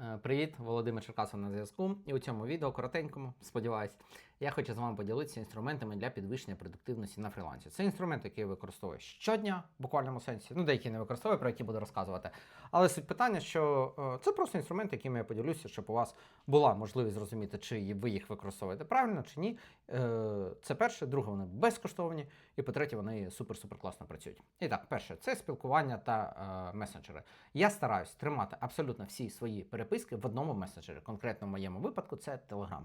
Е, Привіт, Володимир Черкасов на зв'язку. І у цьому відео коротенькому, сподіваюсь, я хочу з вами поділитися інструментами для підвищення продуктивності на фрілансі. Це інструмент, який я використовую щодня, в буквальному сенсі. Ну, деякі не використовую, про які буду розказувати. Але суть питання, що е, це просто інструмент, яким я поділюся, щоб у вас була можливість зрозуміти, чи ви їх використовуєте правильно, чи ні. Е, Це перше, друге, вони безкоштовні, і по-третє, вони супер-супер класно працюють. І так, перше, це спілкування та е, месенджери. Я стараюсь тримати абсолютно всі свої переписки в одному месенджері. Конкретно в моєму випадку це Telegram.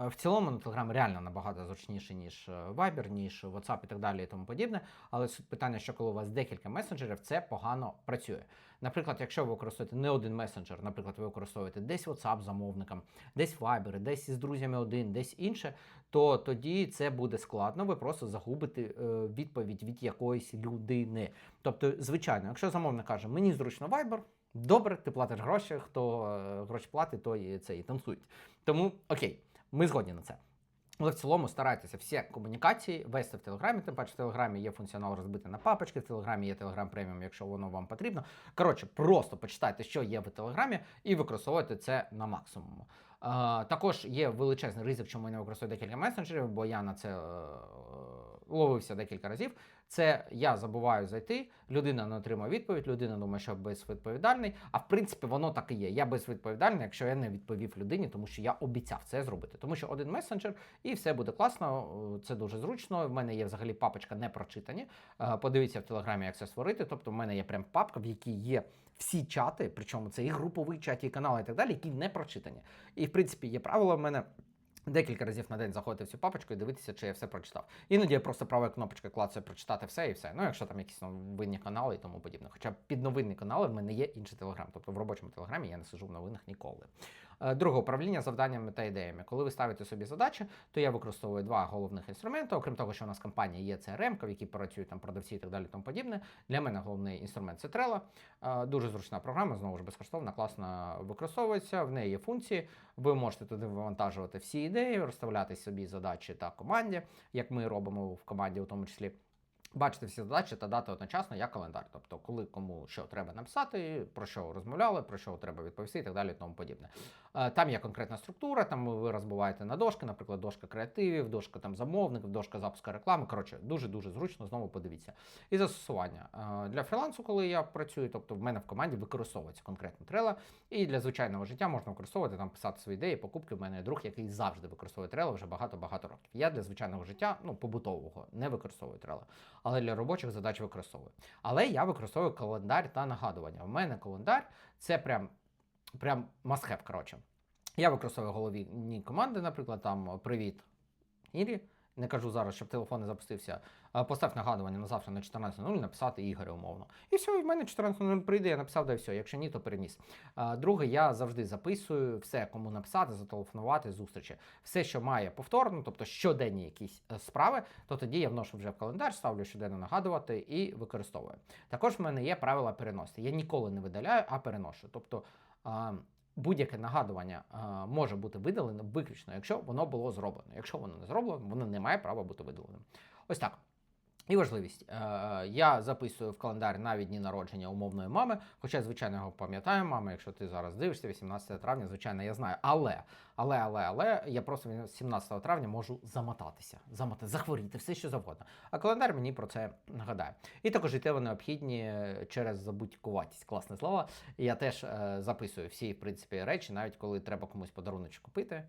Е, В цілому на Telegram реально набагато зручніше, ніж е, Viber, ніж WhatsApp і так далі і тому подібне. Але питання, що коли у вас декілька месенджерів, це погано працює. Наприклад, якщо ви використовуєте не один месенджер, наприклад, ви використовуєте десь WhatsApp замовникам, десь Viber, десь із друзями один, десь інше, то тоді це буде складно. Ви просто загубите е, відповідь від якоїсь людини. Тобто, звичайно, якщо замовник каже, мені зручно Viber, добре, ти платиш гроші, хто гроші платить, той це і танцюють. Тому окей, ми згодні на це. Але в цілому старайтеся всі комунікації вести в Телеграмі. Тим паче в Телеграмі є функціонал розбити на папочки, в Телеграмі є Телеграм преміум, якщо воно вам потрібно. Коротше, просто почитайте, що є в Телеграмі, і використовуйте це на максимуму. Е, також є величезний ризик, чому я не використовую декілька месенджерів, бо я на це е, ловився декілька разів. Це я забуваю зайти, людина не отримує відповідь, людина думає, що безвідповідальний. А в принципі, воно так і є. Я безвідповідальний, якщо я не відповів людині, тому що я обіцяв це зробити. Тому що один месенджер і все буде класно. Це дуже зручно. В мене є взагалі папочка не прочитані. Е, Подивіться в телеграмі, як це створити. Тобто, в мене є прям папка, в якій є всі чати, причому це і груповий чат, і канали, і так далі, які не прочитані. І в принципі є правило в мене. Декілька разів на день заходити в цю папочку і дивитися, чи я все прочитав. Іноді я просто правою кнопочкою клацаю прочитати все і все. Ну, якщо там якісь новинні канали і тому подібне. Хоча під новинні канали в мене є інший телеграм. Тобто в робочому телеграмі я не сижу в новинах ніколи. Е, Друге управління завданнями та ідеями. Коли ви ставите собі задачі, то я використовую два головних інструменти. Окрім того, що у нас компанія є CRM, в якій працюють там продавці і так далі, тому подібне. Для мене головний інструмент це Trello. Е, Дуже зручна програма, знову ж безкоштовна, класно використовується. В неї є функції. Ви можете туди вивантажувати всі ідеї, розставляти собі задачі та команді, як ми робимо в команді, у тому числі. Бачити всі задачі та дати одночасно як календар. Тобто, коли кому що треба написати, про що розмовляли, про що треба відповісти і так далі, і тому подібне. Е, Там є конкретна структура, там ви розбиваєте на дошки, наприклад, дошка креативів, дошка там замовників, дошка запуску реклами. Коротше, дуже дуже зручно. Знову подивіться. І застосування Е, для фрілансу, коли я працюю, тобто в мене в команді використовується конкретно трела. І для звичайного життя можна використовувати там писати свої ідеї, покупки. У мене друг, який завжди використовує трела вже багато-багато років. Я для звичайного життя, ну побутового, не використовую трела, але для робочих задач використовую. Але я використовую календар та нагадування. У мене календар це прям, прям have, коротше. Я використовую головні команди, наприклад, там Привіт, Ірі. Не кажу зараз, щоб телефон не запустився. Постав нагадування на завтра на 14.00 написати Ігоря умовно. І все, в мене 14.00 прийде, я написав, да все. Якщо ні, то переніс. Друге, я завжди записую все, кому написати, зателефонувати, зустрічі. Все, що має повторно, тобто щоденні якісь е, справи, то тоді я вношу вже в календар, ставлю щоденно нагадувати і використовую. Також в мене є правила переносити. Я ніколи не видаляю, а переношу. Тобто. Будь-яке нагадування е, може бути видалене виключно, якщо воно було зроблено. Якщо воно не зроблено, воно не має права бути видаленим. Ось так. І важливість. Е, я записую в календар навіть дні народження умовної мами, хоча, звичайно, його пам'ятаю, мама, якщо ти зараз дивишся, 18 травня, звичайно, я знаю. Але, але, але, але я просто 17 травня можу замотатися, замотати, захворіти, все що завгодно. А календар мені про це нагадає. І також життєво необхідні через забудькуватість. Класне слово. Я теж е, записую всі, в принципі, речі, навіть коли треба комусь подарунок купити.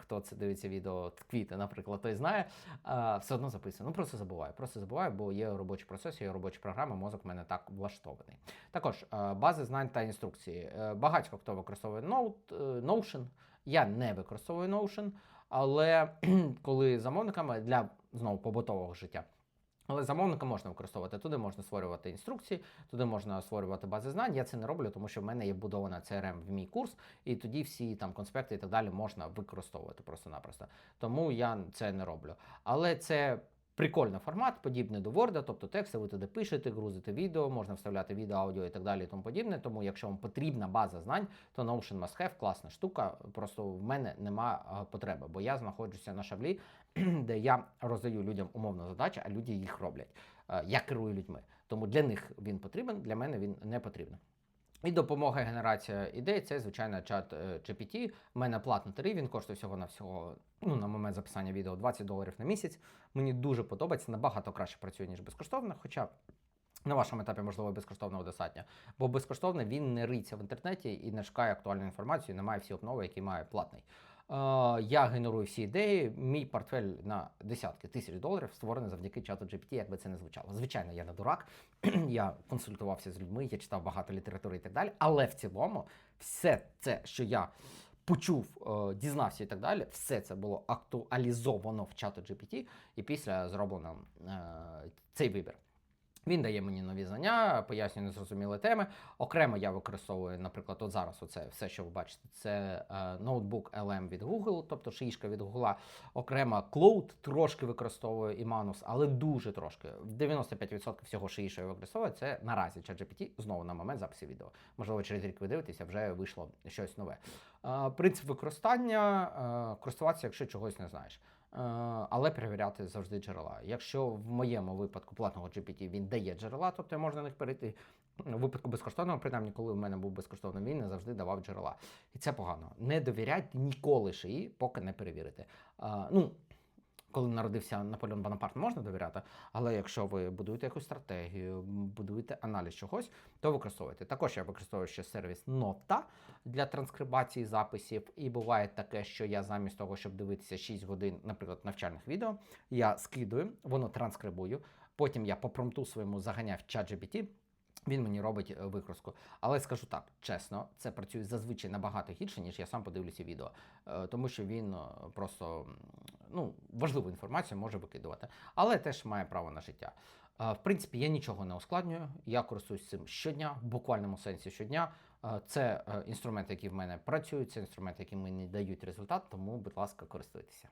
Хто це дивиться відео квіти, наприклад, той знає, а, все одно записую. Ну просто забуваю. Просто забуваю, бо є робочий процес, є робочі програми, мозок в мене так влаштований. Також е, бази знань та інструкції. Е, Багатько хто використовує е, Notion. Я не використовую Notion, але коли замовниками для знову побутового життя. Але замовника можна використовувати. Туди можна створювати інструкції, туди можна створювати бази знань. Я це не роблю, тому що в мене є будована CRM в мій курс, і тоді всі там конспекти і так далі можна використовувати просто-напросто. Тому я це не роблю. Але це. Прикольний формат, подібний до Word, тобто тексти ви туди пишете, грузите відео, можна вставляти відео, аудіо і так далі і тому подібне. Тому, якщо вам потрібна база знань, то Notion must have, класна штука. Просто в мене нема е, потреби, бо я знаходжуся на шаблі, де я роздаю людям умовно задачі, а люди їх роблять. Е, Я керую людьми. Тому для них він потрібен, для мене він не потрібен. І допомога генерація ідей це, звичайно, чат е, GPT. У мене платний тариф, він коштує всього на всього, ну, на момент записання відео 20 доларів на місяць. Мені дуже подобається, набагато краще працює, ніж безкоштовно. Хоча на вашому етапі, можливо, безкоштовного достатньо. Бо безкоштовно він не риться в інтернеті і не шукає актуальну інформацію, не має всі обнови, які має платний. Я генерую всі ідеї. Мій портфель на десятки тисяч доларів створений завдяки чату GPT, як би це не звучало. Звичайно, я не дурак, я консультувався з людьми, я читав багато літератури і так далі. Але в цілому, все це, що я почув, е, дізнався і так далі, все це було актуалізовано в чату GPT, і після зроблено е, цей вибір. Він дає мені нові знання, пояснює незрозумілі теми. Окремо я використовую, наприклад, от зараз оце все, що ви бачите, це е, ноутбук LM від Google, тобто шишка від Google. Окремо Cloud трошки використовую і Manus, але дуже трошки. 95% всього шиї, що я використовую, це наразі ChatGPT, знову на момент запису відео. Можливо, через рік ви дивитеся, вже вийшло щось нове. Е, принцип використання е, користуватися, якщо чогось не знаєш. Е, але перевіряти завжди джерела. Якщо в моєму випадку платного GPT він дає джерела, тобто можна на них перейти. У випадку безкоштовного, принаймні, коли в мене був безкоштовний, він не завжди давав джерела. І це погано. Не довіряйте ніколи шиї, поки не перевірите. Ну, коли народився Наполеон Бонапарт, можна довіряти, але якщо ви будуєте якусь стратегію, будуєте аналіз чогось, то використовуйте. Також я використовую ще сервіс Нота для транскрибації записів. І буває таке, що я замість того, щоб дивитися 6 годин, наприклад, навчальних відео, я скидую, воно транскрибую. Потім я по промпту своєму заганяв чат GPT, він мені робить е, викраску. Але скажу так, чесно, це працює зазвичай набагато гірше, ніж я сам подивлюся відео, Е, тому що він е, просто ну, важливу інформацію може викидувати, але теж має право на життя. В принципі, я нічого не ускладнюю. Я користуюсь цим щодня, в буквальному сенсі щодня. Це інструменти, які в мене працюють, це інструменти, які мені дають результат, тому, будь ласка, користуйтеся.